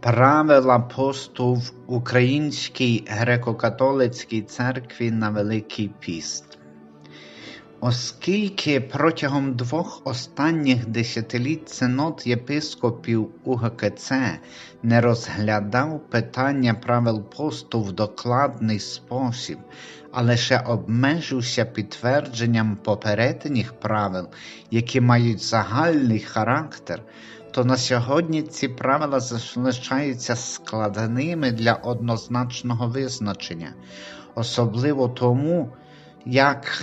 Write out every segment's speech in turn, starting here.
Правила посту в Українській греко-католицькій церкві на Великий Піст. Оскільки протягом двох останніх десятиліть синод єпископів УГКЦ не розглядав питання правил посту в докладний спосіб, а лише обмежився підтвердженням попередніх правил, які мають загальний характер, то на сьогодні ці правила залишаються складними для однозначного визначення, особливо тому, як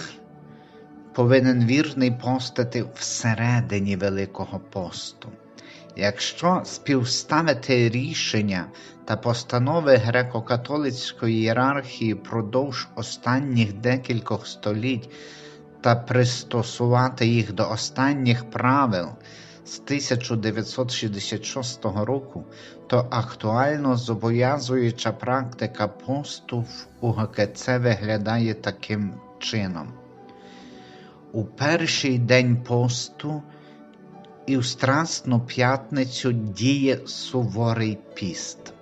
повинен вірний постати всередині Великого посту. Якщо співставити рішення та постанови греко-католицької ієрархії впродовж останніх декількох століть та пристосувати їх до останніх правил з 1966 року, то актуально зобов'язуюча практика посту в УГКЦ виглядає таким чином. У перший день посту і в Страсну п'ятницю діє суворий піст.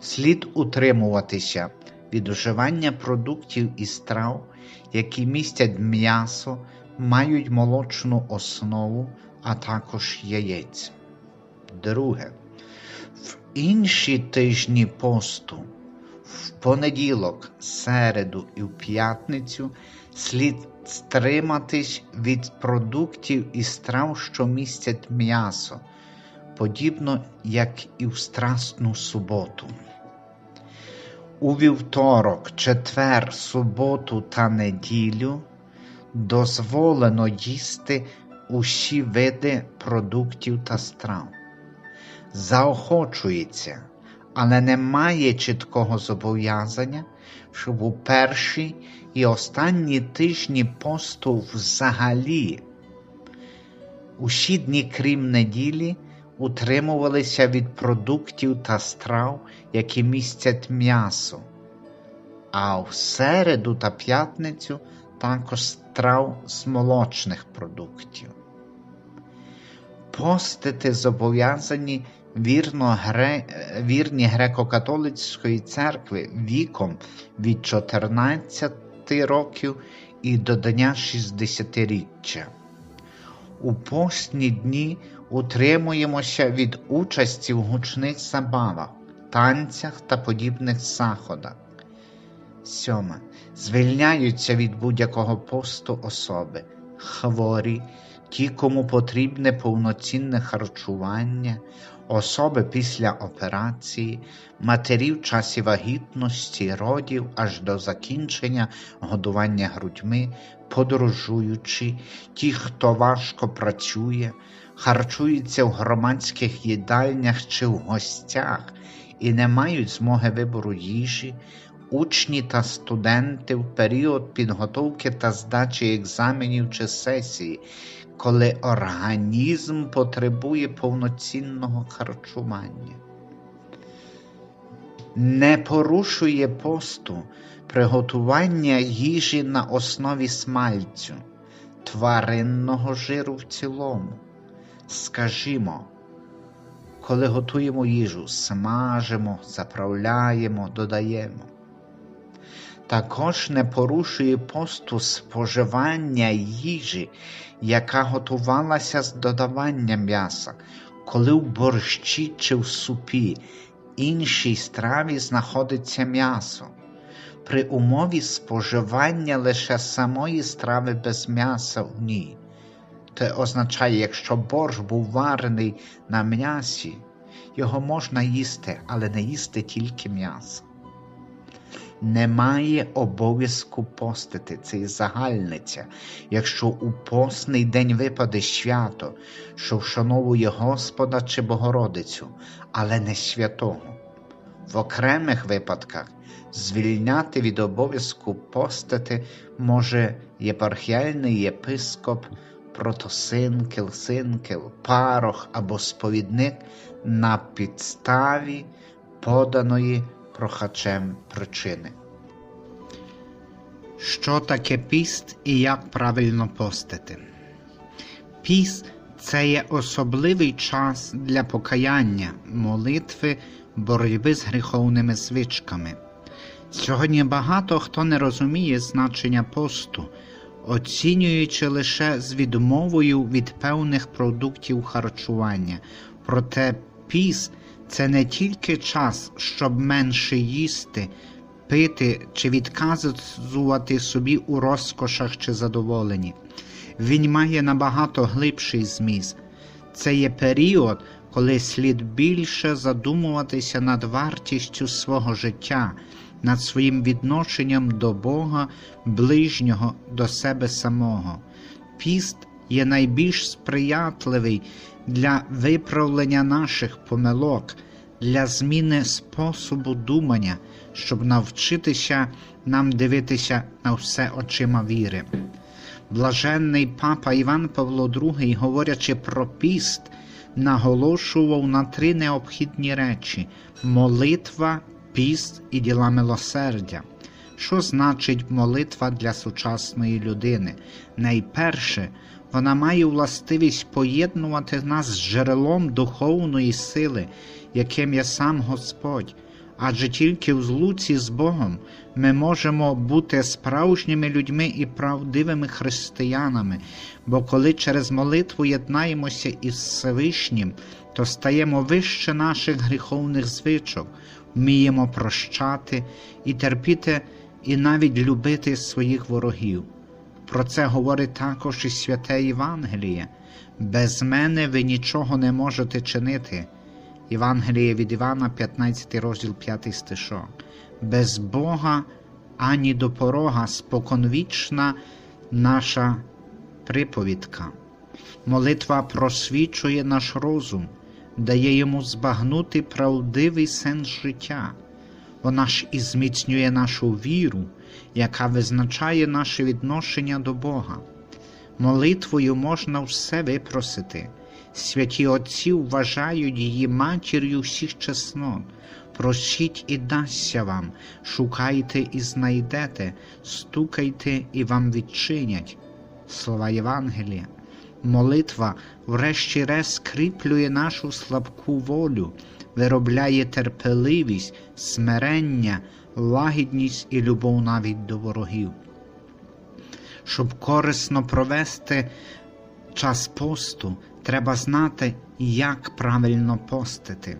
Слід утримуватися від вживання продуктів і страв, які містять м'ясо, мають молочну основу, а також яєць. Друге. В інші тижні посту, в понеділок, середу і в п'ятницю слід стриматись від продуктів і страв, що містять м'ясо, подібно як і в Страсну суботу. У вівторок, четвер, суботу та неділю дозволено їсти усі види продуктів та страв. Заохочується, але немає чіткого зобов'язання, щоб у перші і останні тижні посту взагалі усі дні, крім неділі, утримувалися від продуктів та страв, які містять м'ясо, а в середу та п'ятницю також страв з молочних продуктів. Постити зобов'язані вірно гре... вірні греко-католицької церкви віком від 14 років і до дня 60-річчя. У постні дні утримуємося від участі в гучних забавах, танцях та подібних заходах. Сьоме. Звільняються від будь-якого посту особи, хворі, ті, кому потрібне повноцінне харчування, особи після операції, матері в часі вагітності, родів аж до закінчення годування грудьми, подорожуючи, ті, хто важко працює, харчуються в громадських їдальнях чи в гостях і не мають змоги вибору їжі, учні та студенти в період підготовки та здачі екзаменів чи сесії, коли організм потребує повноцінного харчування. Не порушує посту приготування їжі на основі смальцю, тваринного жиру в цілому. Скажімо, коли готуємо їжу, смажимо, заправляємо, додаємо. Також не порушує посту споживання їжі, яка готувалася з додаванням м'яса, коли в борщі чи в супі іншій страві знаходиться м'ясо. При умові споживання лише самої страви без м'яса в ній. Це означає, якщо борщ був варений на м'ясі, його можна їсти, але не їсти тільки м'ясо. Немає обов'язку постити, це і загальниця, якщо у постний день випаде свято, що вшановує Господа чи Богородицю, але не святого. В окремих випадках звільняти від обов'язку постити може єпархіальний єпископ, протосинкел, синкел, парох або сповідник на підставі поданої прохачем причини. Що таке піст і як правильно постити? Піст Це є особливий час для покаяння, молитви, боротьби з гріховними звичками. Сьогодні багато хто не розуміє значення посту, оцінюючи лише з відмовою від певних продуктів харчування. Проте піс це не тільки час, щоб менше їсти, пити чи відказувати собі у розкошах чи задоволенні. Він має набагато глибший зміст. Це є період, коли слід більше задумуватися над вартістю свого життя, над своїм відношенням до Бога, ближнього до себе самого. Піст є найбільш сприятливий для виправлення наших помилок, для зміни способу думання, щоб навчитися нам дивитися на все очима віри. Блаженний папа Іван Павло II, говорячи про піст, наголошував на три необхідні речі: молитва, піст і діла милосердя. Що значить молитва для сучасної людини? Найперше, вона має властивість поєднувати нас з джерелом духовної сили, яким є сам Господь. Адже тільки в злуці з Богом ми можемо бути справжніми людьми і правдивими християнами, бо коли через молитву єднаємося із Всевишнім, то стаємо вище наших гріховних звичок, вміємо прощати і терпіти, і навіть любити своїх ворогів. Про це говорить також і святе Євангеліє. Без мене ви нічого не можете чинити. Євангеліє від Івана, 15 розділ 5 стишок. Без Бога ані до порога споконвічна наша приповідка. Молитва просвічує наш розум, дає йому збагнути правдивий сенс життя. Вона ж і зміцнює нашу віру, яка визначає наше відношення до Бога. Молитвою можна все випросити. Святі Отці вважають її матір'ю всіх чеснот. Просіть і дасться вам, шукайте і знайдете, стукайте і вам відчинять. Слова Євангелія. Молитва, врешті-решт, скріплює нашу слабку волю, виробляє терпеливість, смирення, лагідність і любов навіть до ворогів. Щоб корисно провести час посту, треба знати, як правильно постити.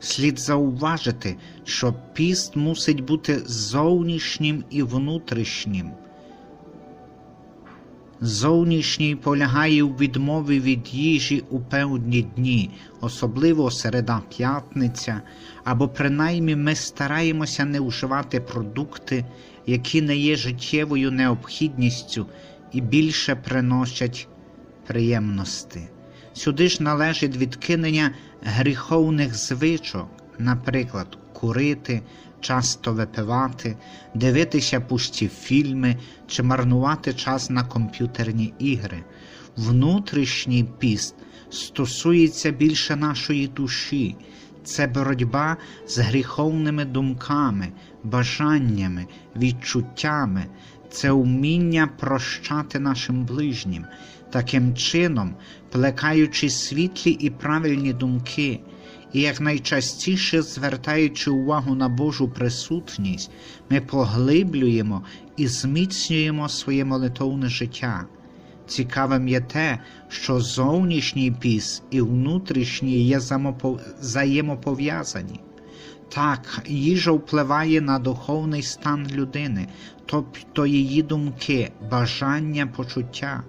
Слід зауважити, що піст мусить бути зовнішнім і внутрішнім. Зовнішній полягає у відмові від їжі у певні дні, особливо середа п'ятниця, або принаймні ми стараємося не вживати продукти, які не є життєвою необхідністю і більше приносять приємності. Сюди ж належить відкинення гріховних звичок, наприклад, курити, часто випивати, дивитися пусті фільми чи марнувати час на комп'ютерні ігри. Внутрішній піст стосується більше нашої душі. Це боротьба з гріховними думками, бажаннями, відчуттями, це вміння прощати нашим ближнім, таким чином, плекаючи світлі і правильні думки, і якнайчастіше звертаючи увагу на Божу присутність, ми поглиблюємо і зміцнюємо своє молитовне життя. Цікавим є те, що зовнішній піс і внутрішній є взаємопов'язані. Так, їжа впливає на духовний стан людини, тобто її думки, бажання, почуття.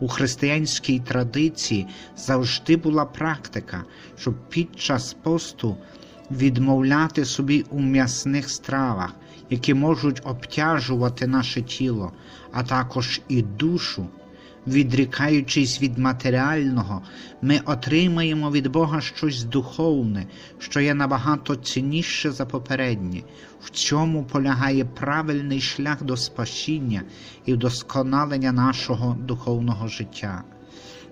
У християнській традиції завжди була практика, щоб під час посту відмовляти собі у м'ясних стравах, які можуть обтяжувати наше тіло, а також і душу. Відрікаючись від матеріального, ми отримаємо від Бога щось духовне, що є набагато цінніше за попереднє. В цьому полягає правильний шлях до спасіння і вдосконалення нашого духовного життя.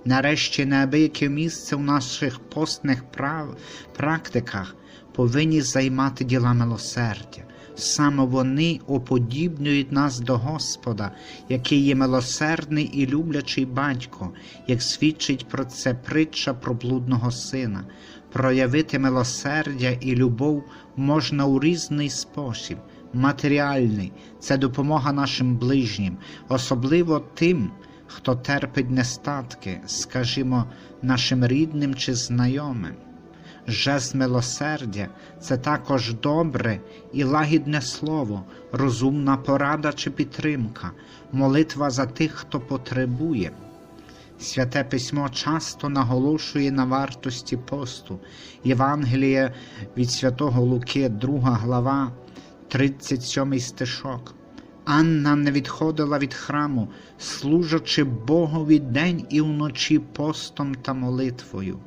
Нарешті, неабияке місце в наших постних прав... практиках повинні займати діла милосердя. Саме вони уподібнюють нас до Господа, який є милосердний і люблячий батько, як свідчить про це притча про блудного сина. Проявити милосердя і любов можна у різний спосіб. Матеріальний це допомога нашим ближнім, особливо тим, хто терпить нестатки, скажімо, нашим рідним чи знайомим. Жест милосердя це також добре і лагідне слово, розумна порада чи підтримка, молитва за тих, хто потребує. Святе письмо часто наголошує на вартості посту. Євангеліє від святого Луки, 2 глава, 37 стишок. Анна не відходила від храму, служачи Богові день і вночі постом та молитвою.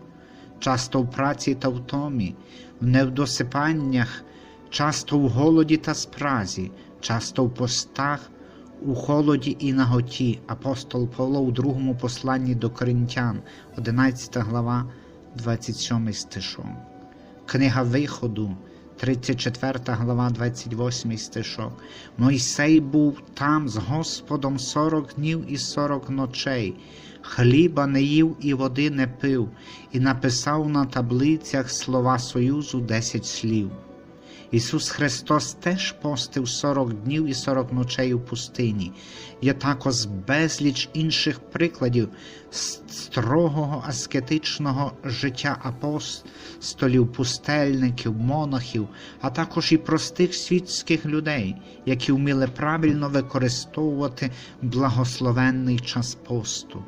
Часто в праці та в томі, в невдосипаннях, часто в голоді та спразі, часто в постах, у холоді і наготі. Апостол Павло у другому посланні до Коринтян, 11 глава, 27 стишок. Книга Виходу, 34 глава, 28 стишок. Мойсей був там з Господом 40 днів і 40 ночей, хліба не їв і води не пив, і написав на таблицях слова Союзу 10 слів. Ісус Христос теж постив 40 днів і 40 ночей у пустині. Є також безліч інших прикладів строгого аскетичного життя апостолів, пустельників, монахів, а також і простих світських людей, які вміли правильно використовувати благословенний час посту.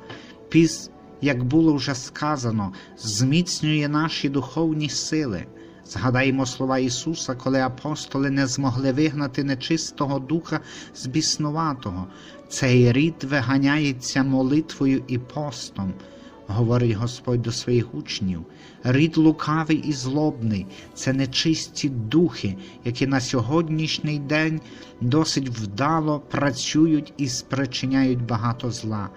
Піс, як було вже сказано, зміцнює наші духовні сили. Згадаємо слова Ісуса, коли апостоли не змогли вигнати нечистого духа з біснуватого. Цей рід виганяється молитвою і постом, говорить Господь до своїх учнів. Рід лукавий і злобний це нечисті духи, які на сьогоднішній день досить вдало працюють і спричиняють багато зла.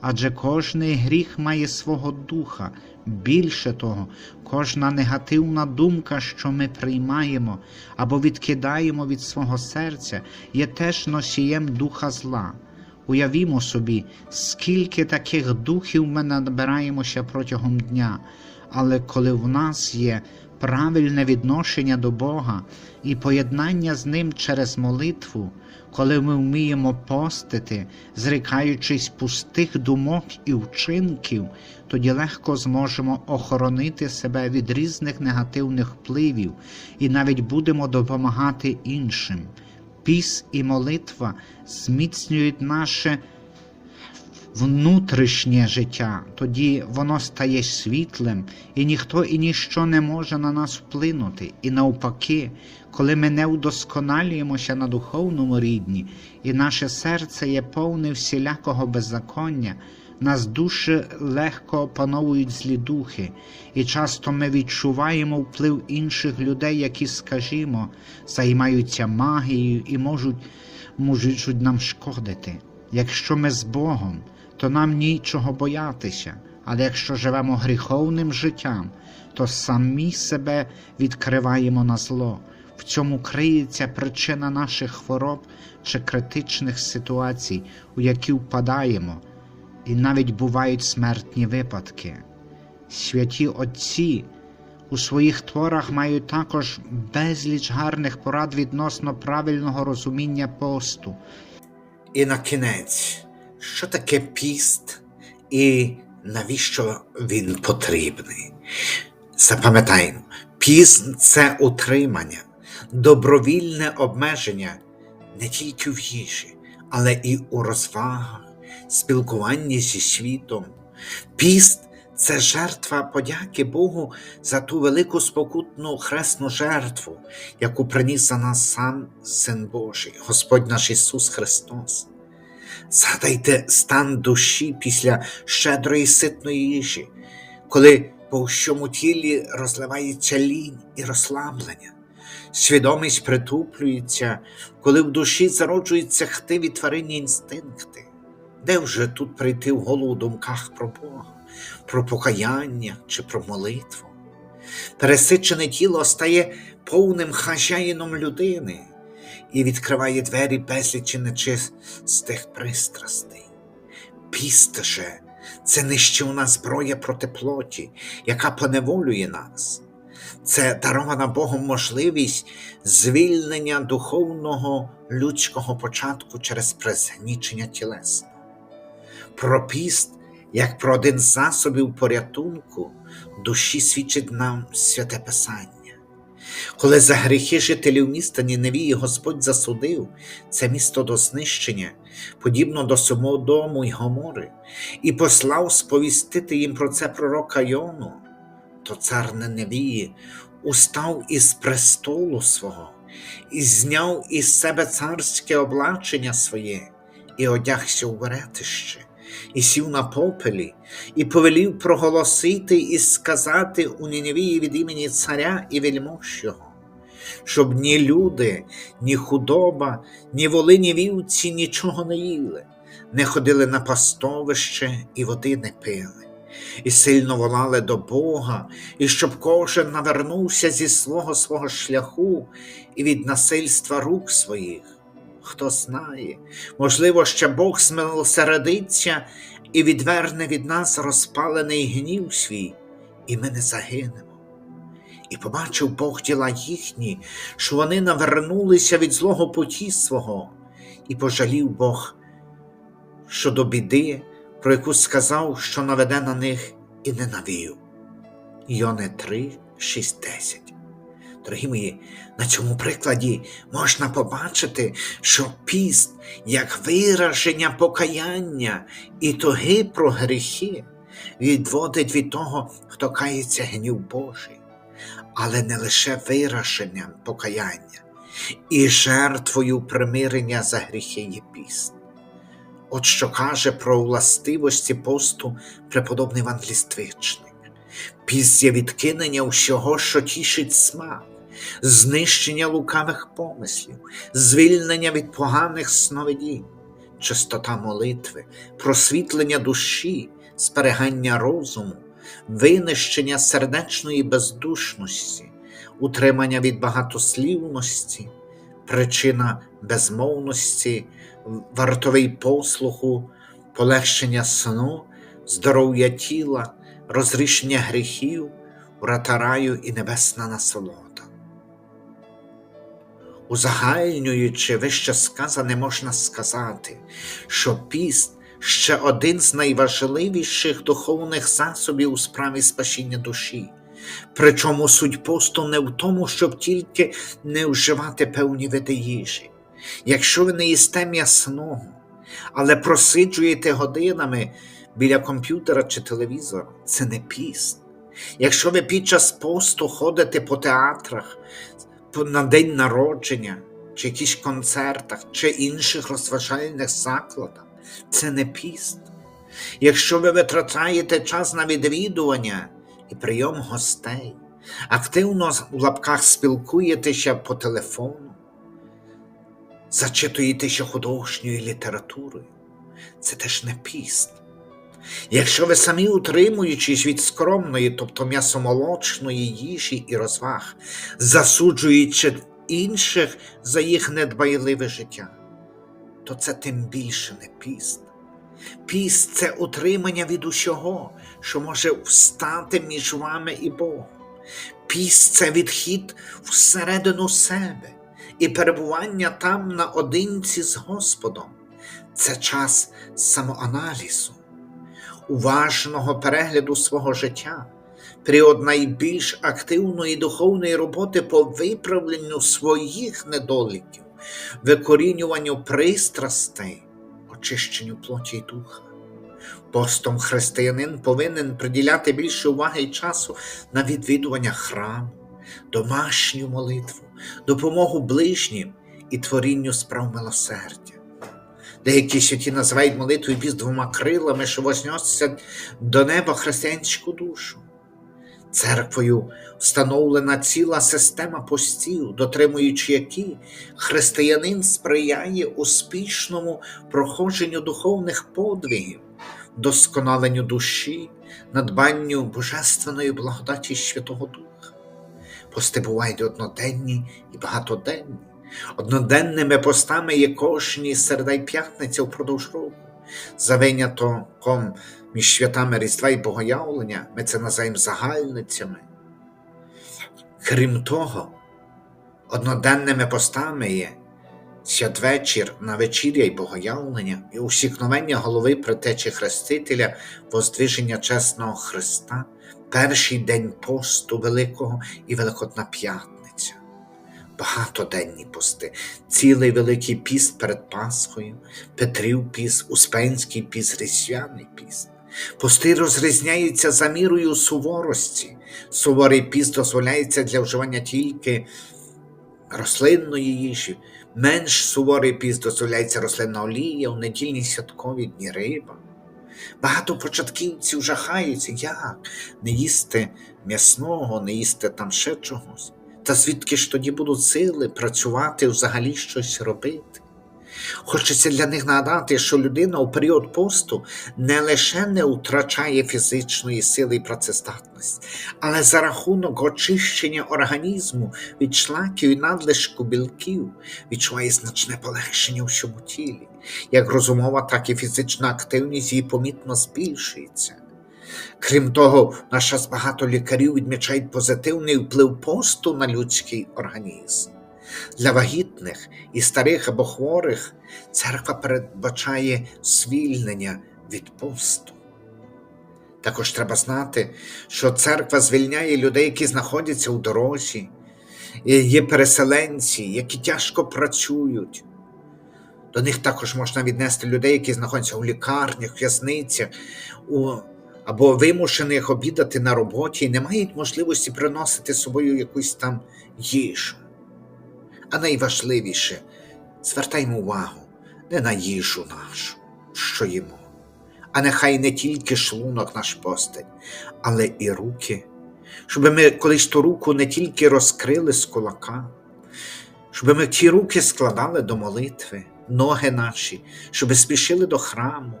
Адже кожний гріх має свого духа. Більше того, кожна негативна думка, що ми приймаємо або відкидаємо від свого серця, є теж носієм духа зла. Уявімо собі, скільки таких духів ми набираємося протягом дня, але коли в нас є правильне відношення до Бога і поєднання з Ним через молитву, коли ми вміємо постити, зрікаючись пустих думок і вчинків, тоді легко зможемо охоронити себе від різних негативних впливів і навіть будемо допомагати іншим. Піс і молитва зміцнюють наше внутрішнє життя, тоді воно стає світлим, і ніхто і ніщо не може на нас вплинути. І навпаки, коли ми не удосконалюємося на духовному рідні, і наше серце є повне всілякого беззаконня, нас дуже легко опановують злі духи, і часто ми відчуваємо вплив інших людей, які, скажімо, займаються магією і можуть, можуть нам шкодити. Якщо ми з Богом, то нам нічого боятися, але якщо живемо гріховним життям, то самі себе відкриваємо на зло. В цьому криється причина наших хвороб чи критичних ситуацій, у які впадаємо, і навіть бувають смертні випадки. Святі Отці у своїх творах мають також безліч гарних порад відносно правильного розуміння посту. І на кінець, що таке піст і навіщо він потрібний? Запам'ятаємо, піст це утримання, добровільне обмеження не тільки в їжі, але і у розвагах, спілкуванні зі світом. Піст це жертва подяки Богу за ту велику спокутну хресну жертву, яку приніс за нас сам Син Божий, Господь наш Ісус Христос. Згадайте стан душі після щедрої ситної їжі, коли по всьому тілі розливається лінь і розслаблення, свідомість притуплюється, коли в душі зароджуються хтиві тваринні інстинкти. Де вже тут прийти в голову думках про Бога, про покаяння чи про молитву? Пересичене тіло стає повним хазяїном людини, і відкриває двері безлічі нечистих пристрастей. Піст же це нищівна зброя проти плоті, яка поневолює нас. Це дарована Богом можливість звільнення духовного людського початку через призгнічення тілесного. Про піст, як про один з засобів порятунку, душі свідчить нам святе Писання. Коли за гріхи жителів міста Ніневії Господь засудив це місто до знищення, подібно до Сомодому й Гомори, і послав сповістити їм про це пророка Йону, то цар Ниневії устав із престолу свого і зняв із себе царське облачення своє, і одягся у веретище, і сів на попелі, і повелів проголосити і сказати у Ніневії від імені царя і вельмож його, щоб ні люди, ні худоба, ні воли, ні вівці нічого не їли, не ходили на пастовище і води не пили. І сильно волали до Бога, і щоб кожен навернувся зі свого свого шляху і від насильства рук своїх. Хто знає, можливо, ще Бог змилосередиться і відверне від нас розпалений гнів свій, і ми не загинемо. І побачив Бог діла їхні, що вони навернулися від злого путі свого, і пожалів Бог щодо біди, про яку сказав, що наведе на них і не навів. Йоне 3, 6, 10. Дорогі на цьому прикладі можна побачити, що піст як вираження покаяння і тоги про гріхи відводить від того, хто кається гнів Божий, але не лише вираженням покаяння, і жертвою примирення за гріхи є піст. От що каже про властивості посту преподобний Ліствичник. Піст є відкинення всього, що тішить смак, знищення лукавих помислів, звільнення від поганих сновидінь, чистота молитви, просвітлення душі, зберігання розуму, винищення сердечної бездушності, утримання від багатослівності, причина безмовності, вартовий послуху, полегшення сну, здоров'я тіла, розрішення гріхів, врата раю і небесна насолода. Узагальнюючи вище сказане, можна сказати, що піст ще один з найважливіших духовних засобів у справі спасіння душі. Причому суть посту не в тому, щоб тільки не вживати певні види їжі. Якщо ви не їсте м'ясного, але просиджуєте годинами біля комп'ютера чи телевізора, це не піст. Якщо ви під час посту ходите по театрах, по- на день народження, чи якісь концертах, чи інших розважальних закладах, це не піст. Якщо ви витрачаєте час на відвідування і прийом гостей, активно в лапках спілкуєтеся по телефону, зачитуєтеся художньою літературою, це теж не піст. Якщо ви самі утримуючись від скромної, тобто м'ясомолочної їжі і розваг, засуджуючи інших за їх недбайливе життя, то це тим більше не піст. Піст це утримання від усього, що може встати між вами і Богом. Піст це відхід всередину себе і перебування там наодинці з Господом. Це час самоаналізу, уважного перегляду свого життя, період найбільш активної духовної роботи по виправленню своїх недоліків, викорінюванню пристрастей, очищенню плоті й духа. Постом християнин повинен приділяти більше уваги й часу на відвідування храму, домашню молитву, допомогу ближнім і творінню справ милосердя. Деякі святі називають молитву піс двома крилами, що возносять до неба християнську душу. Церквою встановлена ціла система постів, дотримуючи які християнин сприяє успішному проходженню духовних подвигів, досконаленню душі, надбанню божественної благодаті Святого Духа. Пости бувають одноденні і багатоденні, Одноденними постами є кожні середа й п'ятниця впродовж року. За винятком між святами Різдва і Богоявлення ми це називаємо загальницями. Крім того, одноденними постами є святвечір на вечіря й богоявлення і усікновення голови притечі Хрестителя, воздвиження чесного Христа, перший день посту Великого і Великодна П'ятниця. Багатоденні пости, цілий Великий піст перед Пасхою, Петрів піст, Успенський піст, Різдвяний піст. Пости розрізняються за мірою суворості. Суворий піст дозволяється для вживання тільки рослинної їжі, менш суворий піст дозволяється рослинна олія, у недільні святкові дні риба. Багато початківців жахаються, як не їсти м'ясного, не їсти там ще чогось. Та звідки ж тоді будуть сили працювати, взагалі щось робити? Хочеться для них нагадати, що людина у період посту не лише не втрачає фізичної сили і працездатності, але за рахунок очищення організму від шлаків і надлишку білків відчуває значне полегшення у всьому тілі. Як розумова, так і фізична активність її помітно збільшується. Крім того, в наш час багато лікарів відмічають позитивний вплив посту на людський організм. Для вагітних і старих або хворих церква передбачає звільнення від посту. Також треба знати, що церква звільняє людей, які знаходяться у дорозі, є переселенці, які тяжко працюють. До них також можна віднести людей, які знаходяться у лікарнях, в'язницях, у... або вимушених обідати на роботі і не мають можливості приносити з собою якусь там їжу. А найважливіше, звертаймо увагу не на їжу нашу, що їмо, а нехай не тільки шлунок наш постать, але і руки, щоб ми колись ту руку не тільки розкрили з кулака, щоб ми ті руки складали до молитви, ноги наші, щоб спішили до храму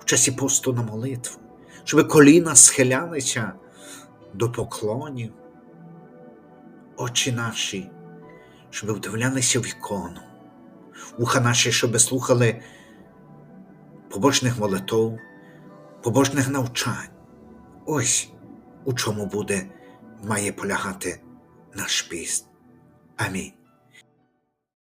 в часі посту на молитву, щоб коліна схилялися до поклонів, очі наші щоб вдивлялися в ікону, вуха наші, щоб слухали побожних молитов, побожних навчань. Ось у чому буде, має полягати наш піст. Амінь.